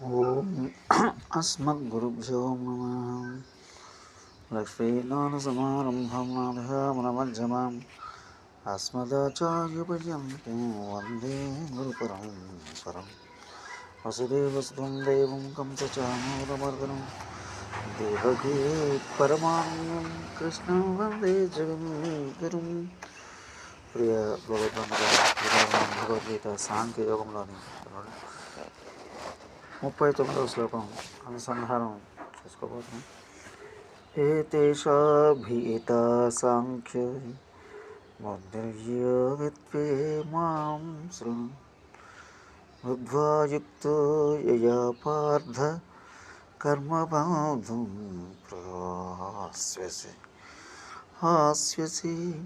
ఓం అస్మద్గురుభ్యో నమ. లక్ష్మీనాథసమారంభం నాథయామనమధ్యమాం అస్మదాచార్యపర్యంతం వందే గురుపరం పరం. వసుదేవసుతం దైవం కంసచామూరమర్దనం దేవకీ పరమాన్యం కృష్ణం వందే జగద్గురుం ప్రియ భగవద్బంధుగా భగవద్గీత సాంఖ్య యోగంలోని ముప్పై తొమ్మిదవ శ్లోకం. అనుసంధానం చేసుకోబోతున్నాం. ఏతేషాభిహిత సాంఖ్య మౌర్యవిత్వే మాం శృణు బుద్ధ్వాయుక్తో యయా పార్థ కర్మబంధం ప్రాస్యసి హాస్యసి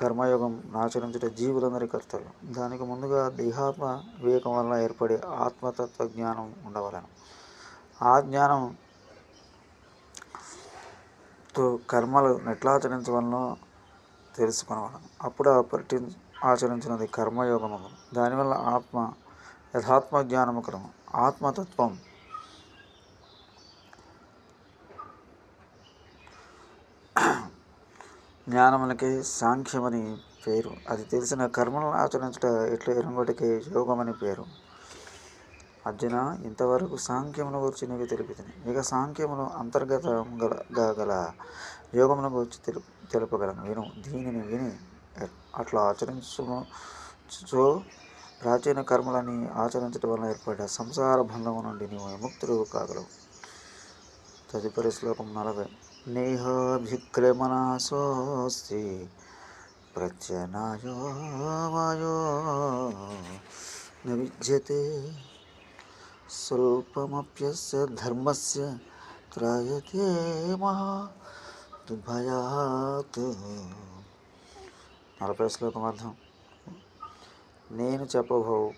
కర్మయోగం ఆచరించుట జీవులందరి కర్తవ్యం. దానికి ముందుగా దేహాత్మ వివేకం వలన ఏర్పడే ఆత్మతత్వ జ్ఞానం ఉండవలను. ఆ జ్ఞానంతో కర్మలు ఎట్లా ఆచరించవలనో తెలుసుకునవలను. అప్పుడు పట్టి ఆచరించినది కర్మయోగము దానివల్ల ఆత్మ యథాత్మ జ్ఞానము కలము ఆత్మతత్వం జ్ఞానములకి సాంఖ్యమని పేరు. అది తెలిసిన కర్మలను ఆచరించట ఎట్లా ఎరంగోటికి యోగమని పేరు. అర్జున ఇంతవరకు సాంఖ్యమును గురించి నీకు తెలిపితని. ఇక సాంఖ్యమును అంతర్గతంగా గల గల యోగమును గురించి తెలు తెలుపగలను. విను దీనిని విని అట్లా ఆచరించును సో ప్రాచీన కర్మలని ఆచరించడం వలన ఏర్పడ్డ సంసార బంధము నుండి నీవు విముక్తుడు కాగలవు. తదుపరి శ్లోకం నలభై నేహాభిక్రమనాశోస్తి ప్రత్యనాయో వాయో న విద్యతే స్వల్పమప్యస్య ధర్మస్య త్రాయతే మహాభయాత్ నలభై శ్లోకం అర్థం. నేను చెప్పబో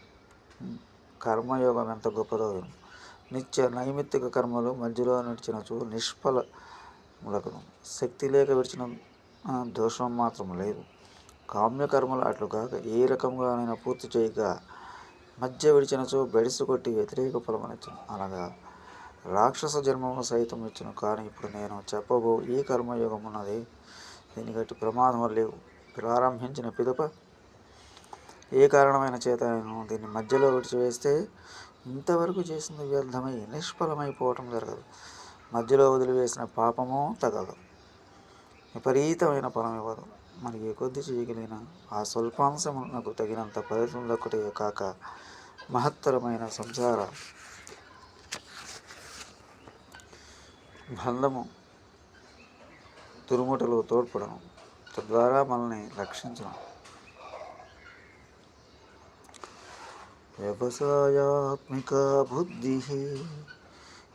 కర్మయోగం ఎంత గొప్పదో నిత్య నైమిత్తిక కర్మలు మధ్యలో నడిచినచు నిష్ఫల ములకను శక్తి లేక విడిచిన దోషం మాత్రం లేదు. కామ్యకర్మలు అట్లు కాక ఏ రకంగానైనా పూర్తి చేయక మధ్య విడిచినచో బెడిసి కొట్టి వ్యతిరేక ఫలమనిచ్చిన అనగా రాక్షస జన్మము సైతం ఇచ్చిన. కానీ ఇప్పుడు నేను చెప్పబో ఈ కర్మయోగం ఉన్నది దీని గట్టి ప్రమాదం లేవు. ప్రారంభించిన పిదప ఏ కారణమైన చేత నేను దీన్ని మధ్యలో విడిచివేస్తే ఇంతవరకు చేసింది వ్యర్థమై నిష్ఫలమైపోవటం జరగదు. మధ్యలో వదిలివేసిన పాపము తగదు. విపరీతమైన ఫలం ఇవ్వదు. మరి ఏ కొద్ది చేయగలిగిన ఆ స్వల్పాంశమునకు తగినంత ఫలితం దక్కటే కాక మహత్తరమైన సంసార బంధము తురుముటలు తోడ్పడను. తద్వారా మనల్ని రక్షించడం వ్యవసాయాత్మిక బుద్ధి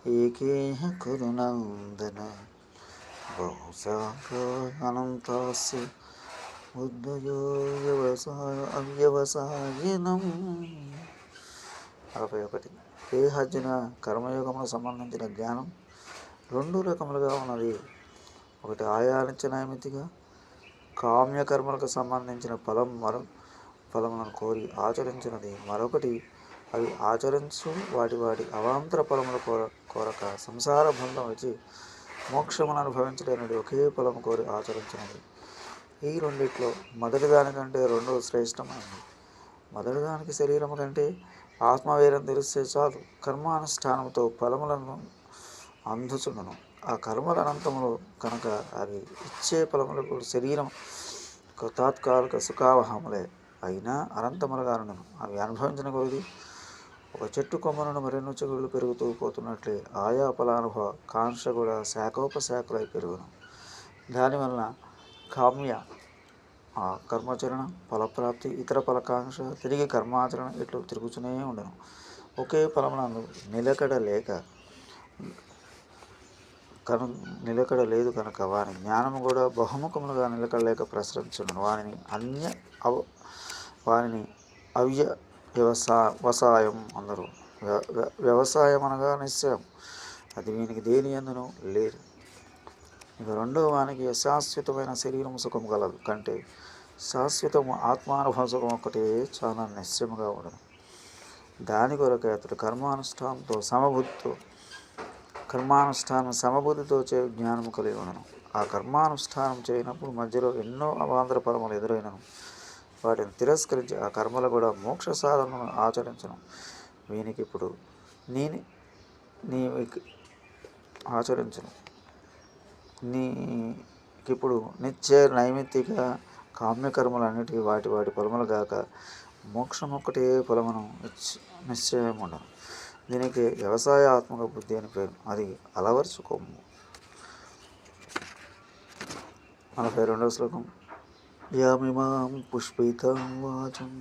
ఏకేహ కురునందన బహుశాఖానంతాస్య బుద్ధయో వ్యవసాయ అవ్యవసాయనం నలభై ఒకటి. దేహజ్జన కర్మయోగములకు సంబంధించిన జ్ఞానం రెండు రకములుగా ఉన్నది. ఒకటి ఆయానించ నైమితిగా కామ్యకర్మలకు సంబంధించిన ఫలం మరో ఫలములను కోరి ఆచరించినది. మరొకటి అవి ఆచరించు వాటి వాటి అవాంతర ఫలముల కోర కోరక సంసార బంధం వచ్చి మోక్షమును అనుభవించలేనిది ఒకే ఫలము కోరి ఆచరించినది. ఈ రెండిట్లో మొదటి దానికంటే రెండవ శ్రేష్టమైనది. మొదటి దానికి శరీరము కంటే ఆత్మవేరం తెలిస్తే చాలు కర్మానుష్ఠానంతో ఫలములను అందుచుండను. ఆ కర్మల అనంతములు కనుక అవి ఇచ్చే ఫలములకు శరీరం తాత్కాలిక సుఖావహములే అయినా అనంతములుగాను అవి అనుభవించిన కొద్ది ఒక చెట్టు కొమ్మలను మరెన్నో చెగుళ్ళు పెరుగుతూ పోతున్నట్లే ఆయా ఫలానుభవ కాంక్ష కూడా శాఖోపశాఖలై పెరుగును. దానివలన కామ్య కర్మాచరణ ఫలప్రాప్తి ఇతర ఫలకాంక్ష తిరిగి కర్మాచరణ ఇట్లు తిరుగుతూనే ఉండను. ఒకే ఫలమునందు నిలకడ లేక కను నిలకడ లేదు కనుక వాని జ్ఞానము కూడా బహుముఖములుగా నిలకడలేక ప్రసరించుండను వానిని అన్య అవ వానిని అవ్య వ్యవసా వ్యవసాయం అందరూ. వ్యవసాయం అనగా నిశ్చయం. అది వీనికి దేని ఎందును? లేదు. ఇక రెండవ వానికి శాశ్వతమైన శరీరం సుఖం కలదు. కంటే శాశ్వతము ఆత్మానుభవ సుఖం ఒక్కటే చాలా నిశ్చయముగా ఉండదు. దాని కొరకే అతడు కర్మానుష్ఠానంతో సమబుద్ధితో కర్మానుష్ఠానం సమబుద్ధితో చే జ్ఞానము కలిగి ఉండను. ఆ కర్మానుష్ఠానం చేయనప్పుడు మధ్యలో ఎన్నో అవాంతర పరములు ఎదురైనను. వాటిని తిరస్కరించి ఆ కర్మలు కూడా మోక్ష సాధనను ఆచరించను. వీనికి ఇప్పుడు నేను నీ ఆచరించను. నీకిప్పుడు నిత్య నైమిత్తిక కామ్యకర్మలన్నిటికీ వాటి వాటి ఫలములు గాక మోక్షం ఒక్కటే ఫలమును నిశ్చయం ఉండను దీనికి వ్యవసాయాత్మక బుద్ధి అని పేరు. అది అలవర్చుకోము. నలభై రెండవ శ్లోకం. యామిమాం పుష్పితాం వాచం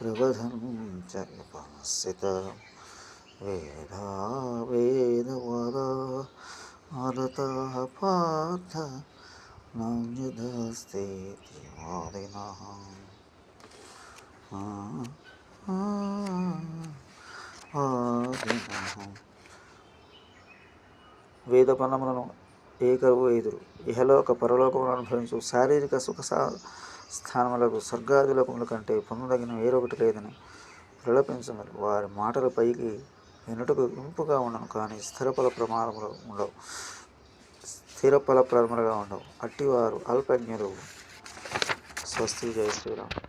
ప్రబధం చపసిత వేదా వేదవదా అరత పార్థ నాణ్యదస్తే వాదినః వేద పన్నములను ఏకరువు ఎదురు. ఇహలోక పరలోకములను అనుభవించు శారీరక సుఖ స్థానములకు స్వర్గాదులకముల కంటే పొందదగిన వేరొకటి లేదని ప్రలపించమని వారి మాటల పైకి వినుటకు ఇంపుగా ఉండను కానీ స్థిరఫల ప్రమాదములు ఉండవు. స్థిరఫల ప్రములుగా ఉండవు. అట్టివారు అల్పజ్ఞులు. స్వస్తి జయ శ్రీరామ్.